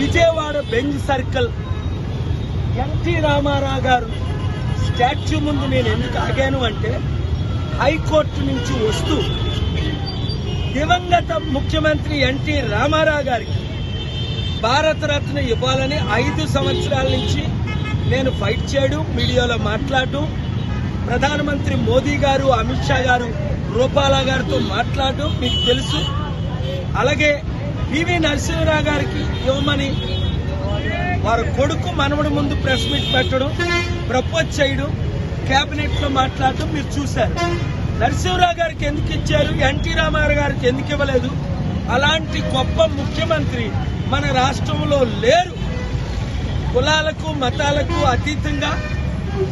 Vijayawada Benz circle. N T Rama Rao గారు statue ముందు నేను ఎందుకు ఆగాను అంటే హైకోర్టు నుంచి వస్తూ దివంగత ముఖ్యమంత్రి ఎన్టీ రామారావు గారికి భారతరత్న ఇవ్వాలని ఐదు సంవత్సరాల నుంచి నేను ఫైట్ చేయడం మీడియాలో మాట్లాడడం. ప్రధానమంత్రి మోదీ గారు అమిత్ షా గారు రూపాల గారితో మాట్లాడడం మీకు తెలుసు. అలాగే పివి నరసింహరావు గారికి ఇవ్వమని వారి కొడుకు మనవడి ముందు ప్రెస్ మీట్ పెట్టడం ప్రపోజ్ చేయడం కేబినెట్లో మాట్లాడటం మీరు చూశారు. నరసింహరావు గారికి ఎందుకు ఇచ్చారు? ఎన్టీ రామారావు గారికి ఎందుకు ఇవ్వలేదు? అలాంటి గొప్ప ముఖ్యమంత్రి మన రాష్ట్రంలో లేరు. కులాలకు మతాలకు అతీతంగా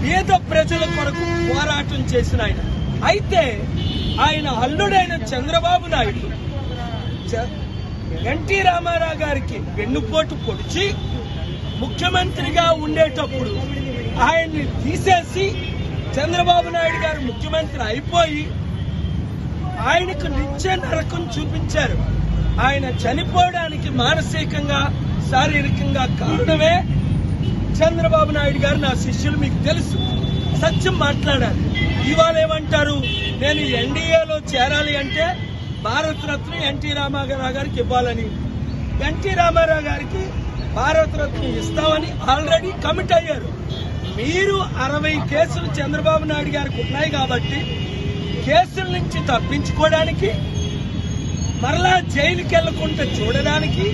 పేద ప్రజల కొరకు పోరాటం చేసిన ఆయన. అయితే ఆయన అల్లుడైన చంద్రబాబు నాయుడు చ- ఎన్టీ రామారావు గారికి వెన్నుపోటు పొడిచి ముఖ్యమంత్రిగా ఉండేటప్పుడు ఆయన్ని తీసేసి చంద్రబాబు నాయుడు గారు ముఖ్యమంత్రి అయిపోయి ఆయనకు నిత్య నరకం చూపించారు. ఆయన చనిపోవడానికి మానసికంగా శారీరకంగా కారణమే చంద్రబాబు నాయుడు గారు. నా శిష్యులు మీకు తెలుసు సత్యం మాట్లాడాలి. ఇవాళ ఏమంటారు? నేను ఎన్డీఏలో చేరాలి అంటే భారతరత్న ఎన్టీ రామారావు గారికి ఇవ్వాలని ఎన్టీ రామారావు గారికి భారతరత్న ఇస్తామని ఆల్రెడీ కమిట్ అయ్యారు. మీరు అరవై కేసులు చంద్రబాబు నాయుడు గారికి ఉన్నాయి కాబట్టి కేసుల నుంచి తప్పించుకోవడానికి మరలా జైలుకి వెళ్ళకుండా చూడడానికి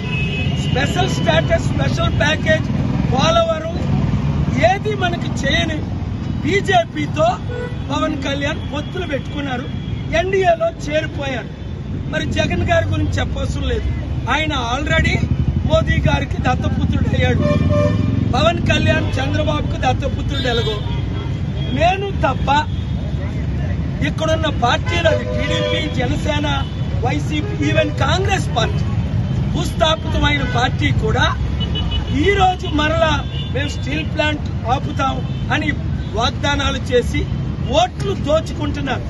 special status special package Polavaram ఏది మనకి చేయని బీజేపీతో పవన్ కళ్యాణ్ పొత్తులు పెట్టుకున్నారు ఎన్డీఏలో చేరిపోయారు. మరి జగన్ గారి గురించి చెప్పవసరం లేదు. ఆయన ఆల్రెడీ మోదీ గారికి దత్తపుత్రుడు అయ్యాడు. పవన్ కళ్యాణ్ చంద్రబాబుకు దత్తపుత్రుడు ఎలాగో. నేను తప్ప ఇక్కడున్న పార్టీలు అది TDP Janasena YCP even Congress party భూస్థాపితమైన party కూడా ఈరోజు మరలా మేము స్టీల్ ప్లాంట్ ఆపుతాం అని వాగ్దానాలు చేసి ఓట్లు దోచుకుంటున్నారు.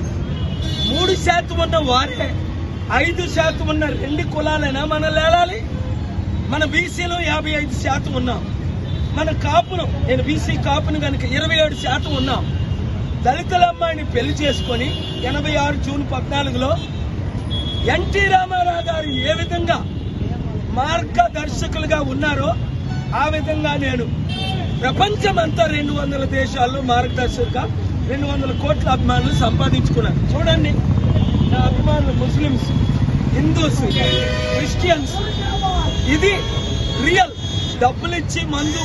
మూడు శాతం ఉన్న వారే ఐదు శాతం ఉన్న రెండు కులాలైనా మనం లేలాలి. మన బీసీలో యాభై ఐదు శాతం ఉన్నాం. మన కాపును నేను బీసీ కాపును కనుక ఇరవై ఏడు శాతం ఉన్నాం. దళితుల అమ్మాయిని పెళ్ళి చేసుకొని ఎనభై ఆరు జూన్ పద్నాలుగులో ఎన్టీ రామారావు గారు ఏ విధంగా మార్గదర్శకులుగా ఉన్నారో ఆ విధంగా నేను ప్రపంచమంతా రెండు వందల దేశాల్లో మార్గదర్శకులుగా రెండు వందల కోట్ల అభిమానులు సంపాదించుకున్నాను. చూడండి. నా అభిమానులు ముస్లిమ్స్ హిందూస్ క్రిస్టియన్స్ ఇది రియల్. డబ్బులిచ్చి మందు